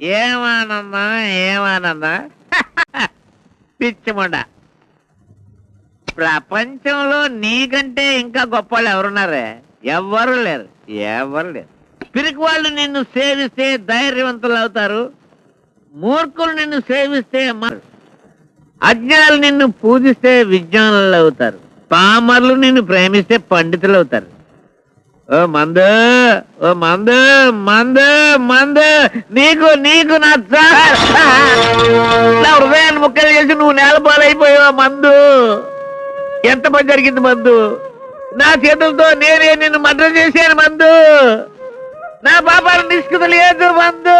ఏమానందం ఏమానందం పిచ్చిమండ. ప్రపంచంలో నీకంటే ఇంకా గొప్ప వాళ్ళు ఎవరున్నారే? ఎవ్వరు లేరు. ఎవరు లేరు. పిరికి వాళ్ళు నిన్ను సేవిస్తే ధైర్యవంతులు అవుతారు. మూర్ఖులు నిన్ను సేవిస్తే అజ్ఞాలు అజ్ఞానులు నిన్ను పూజిస్తే విజ్ఞానులు అవుతారు. పామర్లు నిన్ను ప్రేమిస్తే పండితులు అవుతారు. ఓ మంద ఓ మంద మంద మంద. నీకు నీకు నచ్చ నా హృదయాన్ని ముక్కలు చేసి నువ్వు నేలపాలైపోయావు మందు? ఎంత పని జరిగింది మందు? నా చేతులతో నేనే నిన్ను మద్ర చేశాను మందు. నా పాపాల నిష్కృత లేదు మందు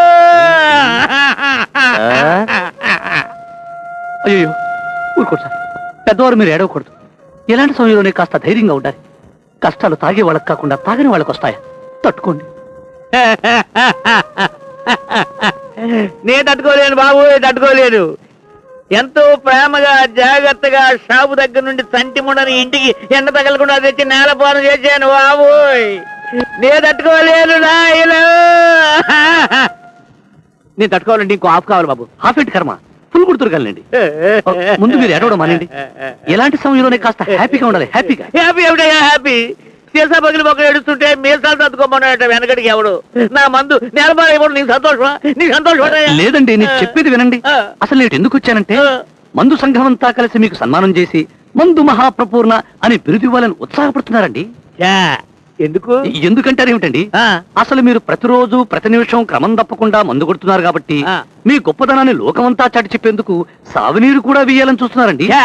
అయ్యో ఊరుకోడు సార్. పెద్దవారు మీరు ఏడవకూడదు. ఎలాంటి సమయంలోనే కాస్త ధైర్యంగా ఉండాలి. కష్టాలు తాగే వాళ్ళకి కాకుండా తాగని వాళ్ళకి వస్తాయా? తట్టుకోండి. నేను తట్టుకోలేను బాబు నేను తట్టుకోలేను ఎంతో ప్రేమగా జాగ్రత్తగా షాపు దగ్గర నుండి సంటి ముండని ఇంటికి ఎండ తగలకుండా తెచ్చి నేలపాలు చేశాను బాబు నేను తట్టుకోలేను నేను తట్టుకోవాలంటే ఇంకో ఆఫ్ కావాలి బాబు. హాఫ్ ఎట్ కర్మ? ఫుల్ కుడుతురుగలండి ముందు మీరు ఏడవడం మానేయండి. ఎలాంటి సమయంలోనే కాస్త హ్యాపీగా ఉండాలి హ్యాపీగా. హ్యాపీ ఎవడయ్యా హ్యాపీ? సీసా పగిలి మొక్క ఏడుస్తుంటే మీసాలు వెనకడికి ఎవడు? నా మందు నేలపాలు ఇవ్వడు నీకు సంతోషమా? నీకు సంతోషం లేదండి నేను చెప్పేది వినండి. అసలు నేను ఎందుకు వచ్చానంటే. మందు సంఘం అంతా కలిసి మీకు సన్మానం చేసి మందు మహాప్రపూర్ణ అని బిరుదు ఇవ్వాలని ఉత్సాహపడుతున్నారండి. ఎందుకు? ఎందుకంటారు ఏమిటండి? ఆ, అసలు మీరు ప్రతిరోజు ప్రతి నిమిషం క్రమం తప్పకుండా మందు కొడుతున్నారు కాబట్టి. మీ గొప్పదనాన్ని లోకమంతా చాటి చెప్పేందుకు సాగునీరు కూడా వేయాలని చూస్తున్నారండి.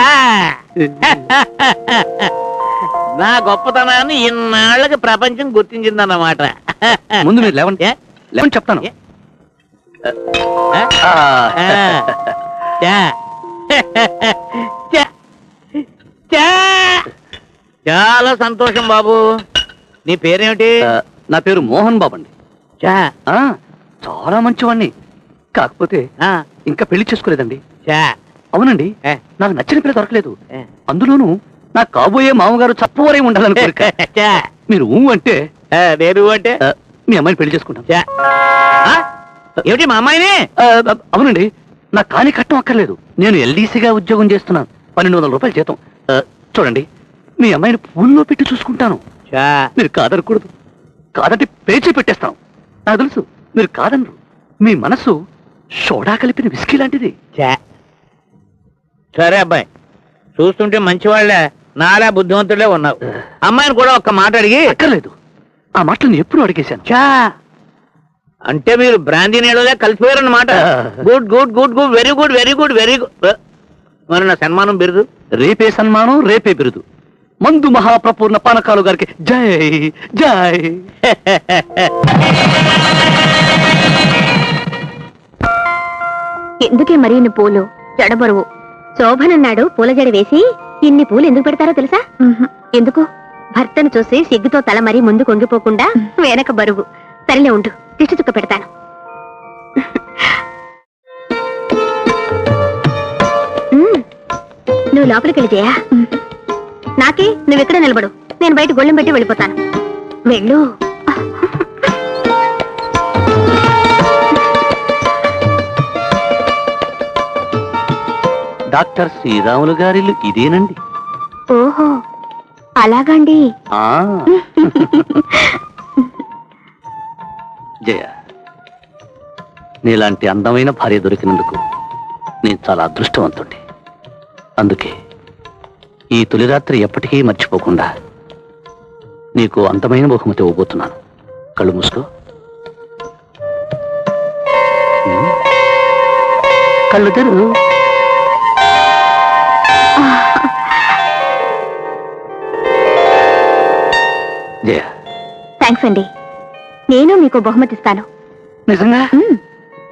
నా గొప్పతనాన్ని ఇన్నాళ్ళకి ప్రపంచం గుర్తించిందన్నమాట. ముందు మీరు లేవండి? లేవని చెప్తాను. చాలా సంతోషం బాబు. నీ పేరేమిటి? నా పేరు మోహన్ బాబు అండి చాలా మంచివాణ్ణి. కాకపోతే ఆ. ఇంకా పెళ్ళి చేసుకోలేదండి. అవునండి. నాకు నచ్చిన పిల్ల దొరకలేదు. అందులోనూ నా కాబోయే మామగారు చప్పవరే ఉండాలని. మీరు ఊ అంటే నేను అంటే? మీ అమ్మాయిని పెళ్ళి చేసుకుంటాం? ఏమిటి మా అమ్మాయిని? అవునండి. నాకు కాని కట్టం అక్కర్లేదు. నేను ఎల్డీసీగా ఉద్యోగం చేస్తున్నాను. పన్నెండు వందల రూపాయలు జీతం. చూడండి. మీ అమ్మాయిని పూల్లో పెట్టి చూసుకుంటాను. చా. మీరు కాదనకూడదు. కాదంటే పేచీ పెట్టేస్తాం. నాకు తెలుసు మీరు కాదనరు. మీ మనసు సోడా కలిపిన విస్కీ లాంటిది. సరే అబ్బాయి చూస్తుంటే మంచివాళ్ళే నాలా బుద్ధివంతులే ఉన్నావు అమ్మాయిని కూడా ఒక్క మాట అడిగి. అక్కర్లేదు. ఆ మాటలను ఎప్పుడు అడిగేశాను. చా అంటే మీరు బ్రాందీ నీళ్ళలో కలిసిపోయారన్నమాట. Good good good good very good very good very good. మరి నా సన్మానం బిరుదు? రేపే సన్మానం రేపే బిరుదు. మందు మహాప్రపూర్ణ పానకాలు గారికి జై జై. ఎందుకే మరి ఇన్ని పూలు? జడబరువు. శోభనన్నాడు పూల జడ వేసి ఇన్ని పూలు ఎందుకు పెడతారో తెలుసా? ఎందుకు? భర్తను చూసి సిగ్గుతో తల మరీ ముందు కొంగిపోకుండా వెనక బరువు. సరిలే ఉండు దిష్టి చుక్క పెడతాను. నువ్వు లోపలికి వెళ్ళి జయా నాకే నువ్వు ఎక్కడ నిలబడు. నేను బయట గొళ్ళెం పెట్టి వెళ్ళిపోతాను. వెళ్ళు. డాక్టర్ శ్రీరాములు గారిల్లు ఇదేనండి. ఓహో అలాగండి. ఆ. జయ నీలాంటి అందమైన భార్య దొరికినందుకు నేను చాలా అదృష్టవంతుడి అందుకే ఈ తొలి రాత్రి ఎప్పటికీ మర్చిపోకుండా నీకు అందమైన బహుమతి ఇవ్వబోతున్నాను. కళ్ళు మూసుకో. కళ్ళు తెరు జయ. థ్యాంక్స్ అండి. నేను మీకు బహుమతి ఇస్తాను. నిజంగా?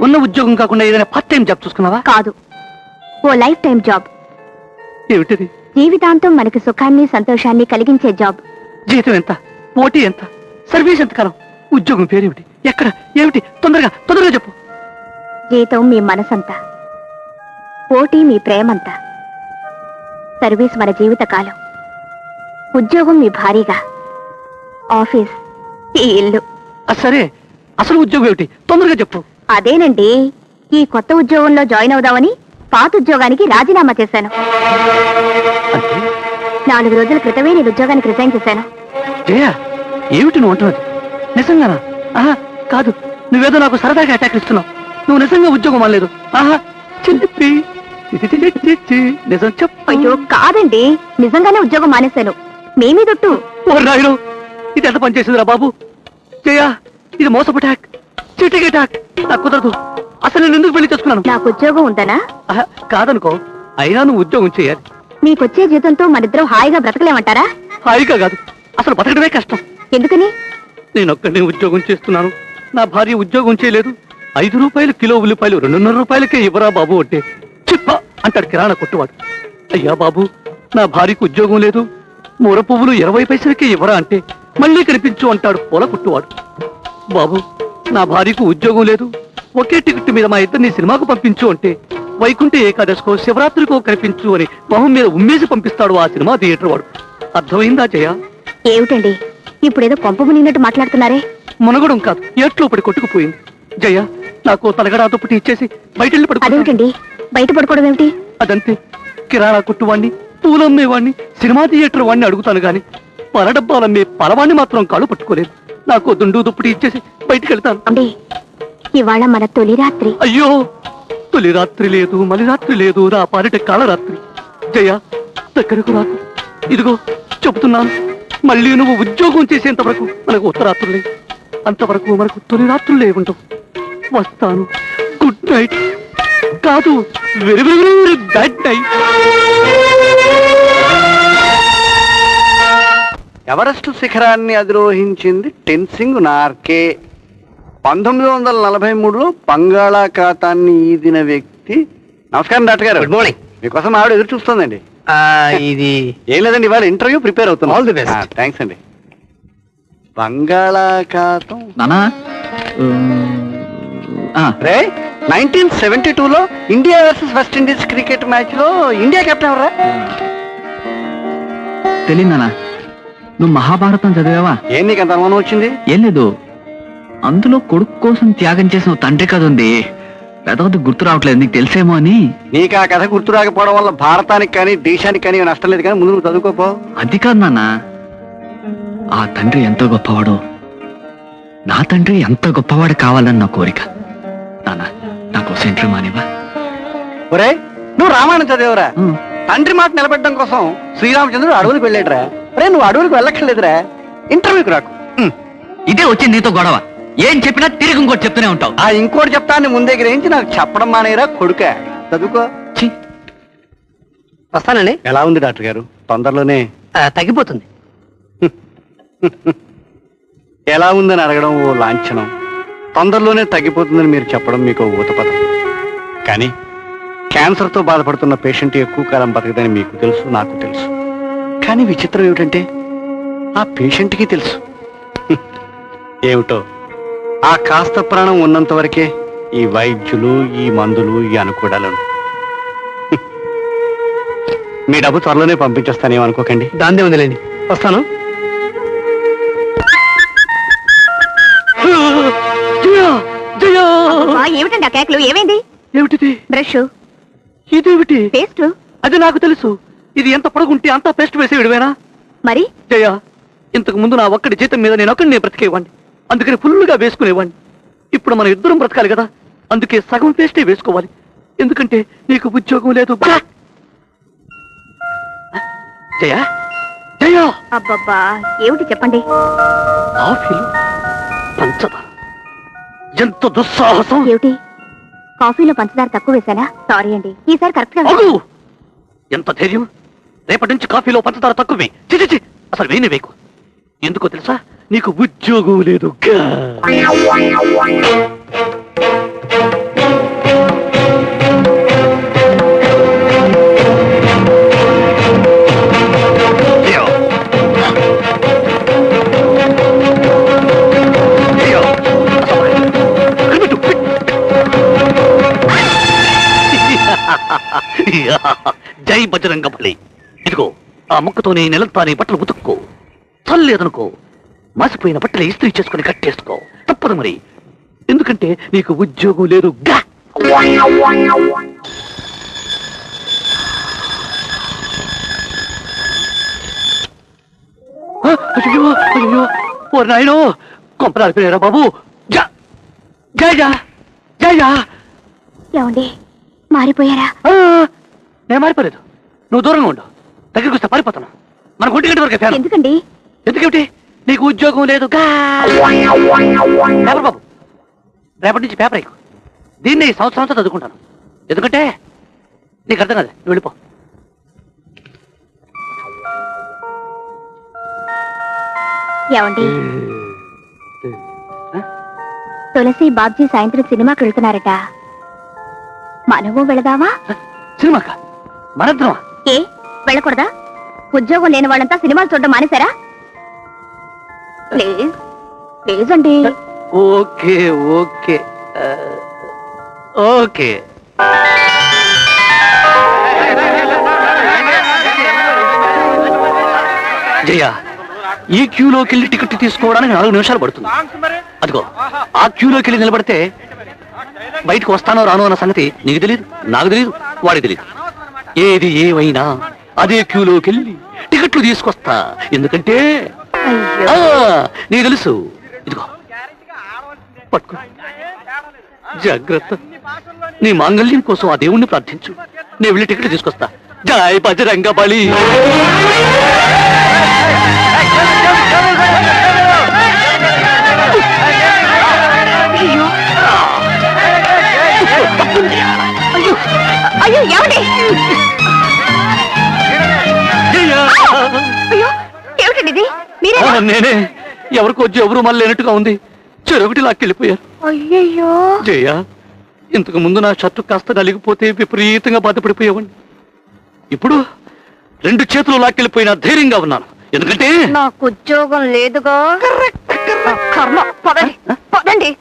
ఉన్న ఉద్యోగం కాకుండా ఏదైనా పార్ట్ టైం జాబ్ చూసుకున్నావా? కాదు. ఓ లైఫ్ టైం జాబ్ ఏమిటిది? జీవితాంతం మనకి సుఖాన్ని సంతోషాన్ని కలిగించే జాబ్. జీతం ఎంత? పోటీ ఎంత? సర్వీస్ ఎంత కాలం? ఉద్యోగం పేరేమిటి? ఎక్కడ? ఏమిటి? తొందరగా తొందరగా చెప్పు. జీతం మీ మనసంతా. పోటీ మీ ప్రేమంతా. సర్వీస్ మన జీవిత కాలం ఉద్యోగం మీ భారీగా. ఆఫీస్ ఈ ఇల్లు. సరే. అసలు ఉద్యోగం ఏమిటి? తొందరగా చెప్పు. అదేనండి. ఈ కొత్త ఉద్యోగంలో జాయిన్ అవుదామని పాత ఉద్యోగానికి రాజీనామా చేశాను. నాలుగు రోజుల క్రితమే నేను ఉద్యోగానికి రిజైన్ చేశాను. జయ ఏమిటి నువ్వు అంటున్నది? నిజంగానా? ఆహా కాదు. నువ్వేదో నాకు సరదాగా అటాక్ ఇస్తున్నావు. నువ్వు నిజంగా ఉద్యోగం అనలేదు. ఆహా చిలిపి నిజం అయ్యో కాదండి. నిజంగానే ఉద్యోగం మానేశాను. మేమీ దొట్టు ఓ నాయను ఇది ఎంత పని చేసిందిరా బాబు? జయ ఇది మోసపు అటాక్ చీటింగ్ అటాక్ నాకు కుదరదు. అసలు నేను ఎందుకు పెళ్ళి చేసుకున్నాను? నాకు ఉద్యోగం ఉందనా? ఆహా, కాదనుకో అయినా నువ్వు ఉద్యోగం చేయాలి. మీకొచ్చే జీతంతో మనిద్దరం హాయిగా బ్రతకలేమంటారా? హాయిగా కాదు. అసలు బతకడమే కష్టం. ఎందుకని? నేను ఒక్కడిని ఉద్యోగం చేస్తున్నాను. నా భార్య ఉద్యోగం చేయలేదు. ఐదు రూపాయలు కిలో ఉల్లిపాయలు రెండున్నర రూపాయలకే ఇవ్వరా బాబు అంటే చిప్ప అంటాడు కిరాణా కొట్టువాడు. అయ్యా బాబు నా భార్యకు ఉద్యోగం లేదు. మూర పువ్వులు ఇరవై పైసలకే ఇవ్వరా అంటే మళ్ళీ కనిపించు అంటాడు పూల కుట్టువాడు. బాబు నా భార్యకు ఉద్యోగం లేదు. ఒకే టికెట్ మీద మా ఇద్దరిని సినిమాకు పంపించు అంటే వైకుంఠ ఏకాదశికో శివరాత్రికో కనిపించు అని మొహం మీద ఉమ్మేసి పంపిస్తాడు ఆ సినిమా థియేటర్ వాడు. అర్థమైందా జయ? ఏమిటండి? ఇప్పుడేదో కొంప మునిగినట్టు మాట్లాడుతున్నారే? మునగడం కాదు ఏట్లో పడి కొట్టుకుపోయింది. జయ నాకు తలగడా దుప్పటి ఇచ్చేసి బయటెళ్ళి పడుకో అదేమిటండి? బయట పడుకోవడం ఏమిటి? అదంతే. కిరాణా కొట్టువాణ్ణి పూలమ్మేవాణ్ణి సినిమా థియేటర్ వాడిని అడుగుతాను గాని పల డబ్బాలమ్మే పలవాణ్ణి మాత్రం కాళ్ళు పట్టుకోలేదు. నాకు దుండు దుప్పటి ఇచ్చేసి బయటికి వెళ్తాను అండి ఇవాళ మన తొలి రాత్రి. అయ్యో! తొలి రాత్రి లేదు మలి రాత్రి లేదు రా పాలిట కాళరాత్రి జయ దగ్గరకు రాకు. ఇదిగో చెబుతున్నాను. మళ్ళీ నువ్వు ఉద్యోగం చేసేంత వరకు మనకు ఉత్తరాత్రులే అంతవరకు మనకు తొలి రాత్రులే ఉండవు వస్తాను. గుడ్ నైట్ కాదు very very very bad night Everest శిఖరాన్ని అధిరోహించింది టెన్సింగ్ నార్కే. పంతొమ్మిది వందల నలభై మూడులో బంగాళాఖాతాన్ని ఈదిన వ్యక్తి నమస్కారం డాక్టర్ గారు. గుడ్ మార్నింగ్ మీకోసం ఆవిడ ఎదురు చూస్తుందండి. ఇది ఏం లేదండి ఇవాళ ఇంటర్వ్యూ ప్రిపేర్ అవుతుంది All the best. థ్యాంక్స్ అండి. బంగాళాఖాతం నానా? రే నైన్టీన్ సెవెంటీ టూలో India versus West Indies cricket మ్యాచ్లో ఇండియా కెప్టెన్ ఎవరా తెలియదు నానా. నువ్వు మహాభారతం చదివావా? ఏం నీకు అంత అనుమానం వచ్చింది? ఏం లేదు. అందులో కొడుకు కోసం త్యాగం చేసిన తండ్రి కథ ఉంది. గుర్తు రావట్లేదు నీకు తెలిసేమో అని. నీకు ఆ కథ గుర్తు రాకపోవడం వల్ల భారతానికి కానీ దేశానికి కానీ నష్టం లేదు కానీ ముందు నువ్వు చదువుకోపో. అది కాదు నాన్న. ఆ తండ్రి ఎంతో గొప్పవాడు. నా తండ్రి ఎంత గొప్పవాడు కావాలని నా కోరిక. నాన్న నా కోసం ఇంటర్వ్యూ మానేవా ఒరే నువ్వు రామాయణం చదివేవరా? ఉమ్. తండ్రి మాట నిలబెట్టడం కోసం శ్రీరామచంద్రుడు అడవులకు వెళ్ళాడురా రే నువ్వు అడవులకు వెళ్ళక్కర్లేదురా. ఇంటర్వ్యూకి రాకు. ఇదే వచ్చింది నీతో గొడవ. ఏం చెప్పినా తిరిగి ఇంకోటి చెప్తూనే ఉంటావు. ఆ ఇంకోటి చెప్తాను ముందే గ్రహించి నాకు చెప్పడం మానేరా కొడుక. చదువుకో. ఛీ, వస్తానండి. ఎలా ఉంది డాక్టర్ గారు? తొందరలోనే. తగ్గిపోతుంది. ఎలా ఉందని అడగడం ఓ లాంఛనం. తొందరలోనే తగ్గిపోతుందని మీరు చెప్పడం మీకు ఓ ఊతపదం. కానీ క్యాన్సర్తో బాధపడుతున్న పేషెంట్ ఎక్కువ కాలం బతకదని మీకు తెలుసు నాకు తెలుసు. కానీ విచిత్రం ఏమిటంటే ఆ పేషెంట్కి తెలుసు. ఏమిటో ఆ కాస్త ప్రాణం ఉన్నంత వరకే ఈ వైద్యులు ఈ మందులు ఈ అనుకూడాలను. మీ డబ్బు త్వరలోనే పంపించేస్తానేమనుకోకండి దాందే ఉందిలేండి. వస్తాను. అబ్బా, ఏమిటండి ఆ కేకలు? ఏమైంది? ఏమిటిది? బ్రష్. ఇదేమిటి? పేస్ట్. అది నాకు తెలుసు. ఇది ఎంత పొడుగుంటే అంత పేస్ట్ వేసే విడివేనా మరి? జయ ఇంతకు ముందు నా ఒక్కడి జీతం మీద నేను ఒక్కడిని బ్రతికేవాడిని అందుకని ఫుల్గా వేసుకునేవాడిని ఇప్పుడు మనం ఇద్దరం బ్రతకాలి కదా? అందుకే సగం పేస్టే వేసుకోవాలి. ఎందుకంటే నీకు ఉద్యోగం లేదు. బా! జయ? జయ! అబ్బబ్బా ఏమిటి చెప్పండి? కాఫీలు పంచదార. ఎంత దుస్సాహసం! ఏమిటి? కాఫీలో పంచదార తక్కువ వేసానా సారీ అండి. ఈసారి కరెక్ట్గా అగు! ఎంత ధైర్యం! రేపటి నుంచి కాఫీలో పంచదార తక్కువే. చి, చి, చి. అసలు వేని వేకు ఎందుకో తెలుసా? నీకు ఉద్యోగం లేదు జై బజరంగ బలి. ఇదిగో ఆ ముక్కతోనే నెలంతా నీ బట్టలు ఉతుక్కో. చల్లేదనుకో మాసిపోయిన బట్టలు ఇస్త్రీ చేసుకుని కట్టేసుకో. తప్పదు మరి. ఎందుకంటే నీకు ఉద్యోగం లేదు. గా! అయ్యో అయ్యో. ఓ నాయనో బాబు? జా! జయ జా! జయ ఏమండి? మారిపోయారా? ఆ, నేను మారిపోలేదు. నువ్వు దూరంగా ఉండు. దగ్గరికి వస్తే పారిపోతాను. మన ఒంటి గంట వరకు ఎందుకండి? ఎందుకేమిటి? నీకు ఉద్యోగం లేదు. పేపర్ బాబు. రేపటి నుంచి పేపర్ ఎక్కువ దీన్ని సంవత్సరం అంతా చదువుకుంటాను. ఎందుకంటే నీకు అర్థం కాదు నువ్వు వెళ్ళిపో. ఏమండి? తులసి బాబ్జీ సాయంత్రం సినిమాకి వెళ్తున్నారట. మనము వెళదామా? సినిమాక? మనిద్దరమా ఏ? వెళ్ళకూడదా? ఉద్యోగం లేని వాళ్ళంతా సినిమాలు చూడడం మానేశారా? ప్లీజ్ ప్లీజ్ అండి ఓకే. Okay okay. జయ ఈ క్యూలోకి వెళ్ళి టికెట్ తీసుకోవడానికి నాలుగు నిమిషాలు పడుతుంది. అదిగో ఆ క్యూలోకి వెళ్ళి నిలబడితే బయటకు వస్తానో రానో అన్న సంగతి నీకు తెలియదు నాకు తెలియదు వాడికి తెలియదు ఏది ఏమైనా అదే క్యూలోకి వెళ్ళి టికెట్లు తీసుకొస్తా. ఎందుకంటే ఆ, నీకు తెలుసు. ఇదిగో. పట్టుకో. జాగ్రత్త. నీ మాంగళ్యం కోసం ఆ దేవుణ్ణి ప్రార్థించు. నేను వెళ్ళి టికెట్ తీసుకొస్తా. జాయ్ బజరంగ బలి నేనే. ఎవరికి వచ్చి ఎవరు మళ్ళీ లేనట్టుగా ఉంది. చెరొకటి లాక్కెళ్ళిపోయారు. అయ్యయ్యో. జయ ఇంతకు ముందు నా షర్టు కాస్త నలిగిపోతే విపరీతంగా బాధపడిపోయేవాడిని. ఇప్పుడు రెండు చేతులు లాక్కెళ్ళిపోయినా ధైర్యంగా ఉన్నాను. ఎందుకంటే నాకు ఉద్యోగం లేదుగా. కర్మ. పదండి పదండి.